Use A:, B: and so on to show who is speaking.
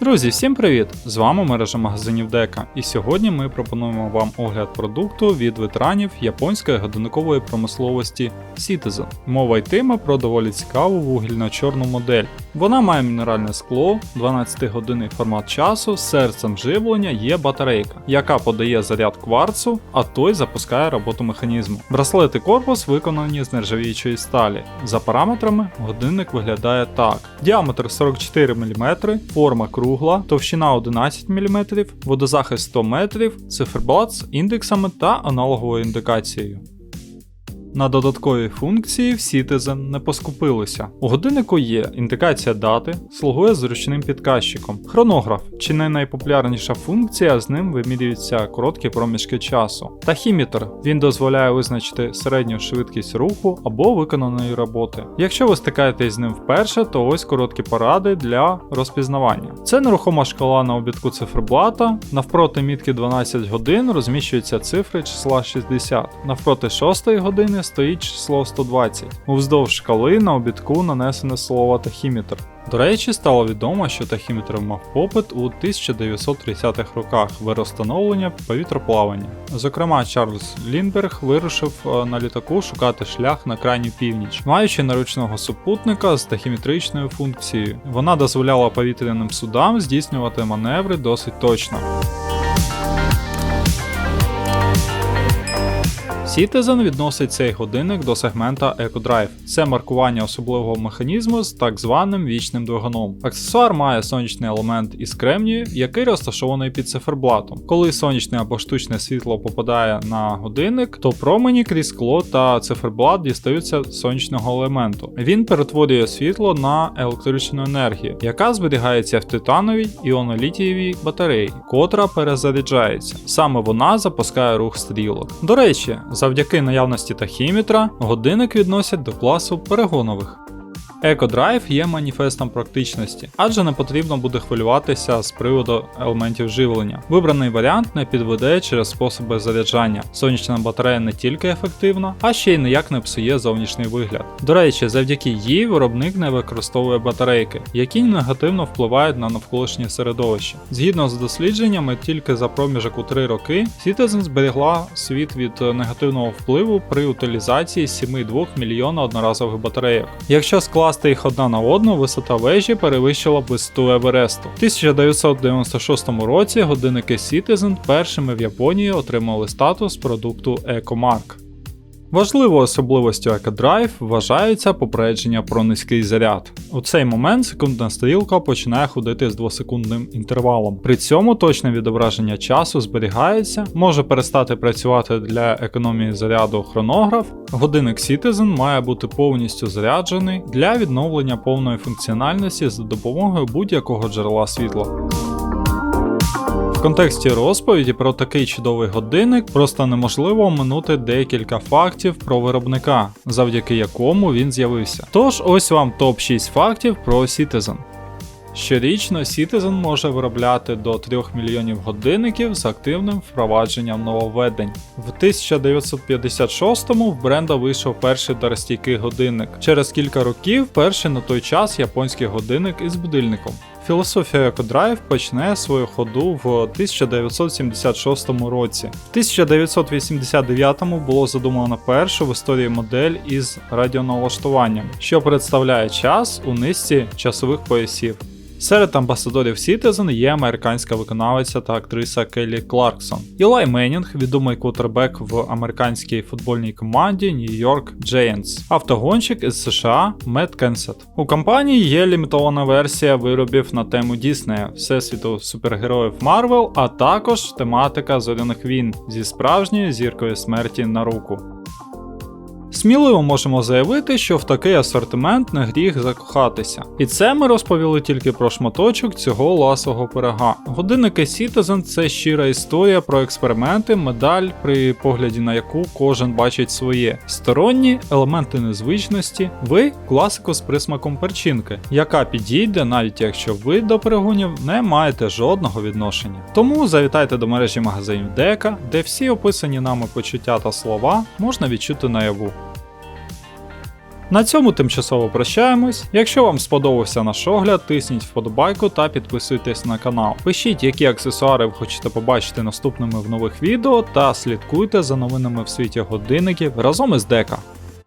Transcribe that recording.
A: Друзі, всім привіт! З вами мережа магазинів Дека, і сьогодні ми пропонуємо вам огляд продукту від ветеранів японської годинникової промисловості Citizen. Мова йтиме про доволі цікаву вугільно-чорну модель. Вона має мінеральне скло, 12-годинний формат часу, серцем живлення є батарейка, яка подає заряд кварцу, а той запускає роботу механізму. Браслет і корпус виконані з нержавіючої сталі. За параметрами годинник виглядає так: діаметр 44 мм, форма кругла, товщина 11 мм, водозахист 100 метрів, циферблат з індексами та аналоговою індикацією. На додаткові функції в Citizen не поскупилися. У годиннику є індикація дати, слугує зручним підказчиком, хронограф чи не найпопулярніша функція, з ним вимірюються короткі проміжки часу. Тахіметр він дозволяє визначити середню швидкість руху або виконаної роботи. Якщо ви стикаєтесь з ним вперше, то ось короткі поради для розпізнавання. Це нерухома шкала на обідку циферблата, навпроти мітки 12 годин розміщуються цифри числа 60, навпроти 6 години стоїть число 120. Уздовж шкали на обідку нанесене слово тахіметр. До речі, стало відомо, що тахіметр мав попит у 1930-х роках виростановлення повітроплавання. Зокрема, Чарльз Лінберг вирушив е, на літаку шукати шлях на крайню північ, маючи наручного супутника з тахіметричною функцією. Вона дозволяла повітряним судам здійснювати маневри досить точно. Citizen відносить цей годинник до сегмента EcoDrive. Це маркування особливого механізму з так званим вічним двигуном. Аксесуар має сонячний елемент із кремнію, який розташований під циферблатом. Коли сонячне або штучне світло попадає на годинник, то промені крізь скло та циферблат дістаються сонячного елементу. Він перетворює світло на електричну енергію, яка зберігається в титановій іонолітієвій батареї, котра перезаряджається. Саме вона запускає рух стрілок. До речі, Завдяки наявності тахіметра годинник відносять до класу перегонових. EcoDrive є маніфестом практичності, адже не потрібно буде хвилюватися з приводу елементів живлення. Вибраний варіант не підведе через способи заряджання. Сонячна батарея не тільки ефективна, а ще й ніяк не псує зовнішній вигляд. До речі, завдяки їй виробник не використовує батарейки, які негативно впливають на навколишнє середовище. Згідно з дослідженнями, тільки за проміжок у 3 роки Citizen зберегла світ від негативного впливу при утилізації 7,2 мільйона одноразових батарейок. Якщо склад класти їх одна на одну, висота вежі перевищила висоту Евересту. В 1996 році годинники Citizen першими в Японії отримали статус продукту EcoMark. Важливою особливостю EcoDrive вважається попередження про низький заряд. У цей момент секундна стрілка починає ходити з двосекундним інтервалом. При цьому точне відображення часу зберігається, може перестати працювати для економії заряду хронограф. Годинник Citizen має бути повністю заряджений для відновлення повної функціональності за допомогою будь-якого джерела світла. В контексті розповіді про такий чудовий годинник просто неможливо оминути декілька фактів про виробника, завдяки якому він з'явився. Тож ось вам топ-6 фактів про Citizen. Щорічно Citizen може виробляти до 3 мільйонів годинників з активним впровадженням нововведень. В 1956-му в бренда вийшов перший даростійкий годинник. Через кілька років перший на той час японський годинник із будильником. Філософія EcoDrive почне свою ходу в 1976 році. В 1989 було задумано першу в історії модель із радіоналаштуванням, що представляє час у низці часових поясів. Серед амбасадорів Citizen є американська виконавиця та актриса Келлі Кларксон. Ілай Меннінг, відомий квотербек в американській футбольній команді Нью-Йорк Giants, автогонщик із США Мет Кенсет. У компанії є лімітована версія виробів на тему Діснея, всесвіту супергероїв Марвел, а також тематика зоряних війн зі справжньою зіркою смерті на руку. Сміливо можемо заявити, що в такий асортимент не гріх закохатися. І це ми розповіли тільки про шматочок цього ласого пирога. Годинники Citizen це щира історія про експерименти, медаль, при погляді на яку кожен бачить своє. Сторонні елементи незвичності, ви класику з присмаком перчинки, яка підійде, навіть якщо ви до перегонів не маєте жодного відношення. Тому завітайте до мережі магазинів Дека, де всі описані нами почуття та слова можна відчути наяву. На цьому тимчасово прощаємось. Якщо вам сподобався наш огляд, тисніть вподобайку та підписуйтесь на канал. Пишіть, які аксесуари ви хочете побачити наступними в нових відео, та слідкуйте за новинами в світі годинників разом із Дека.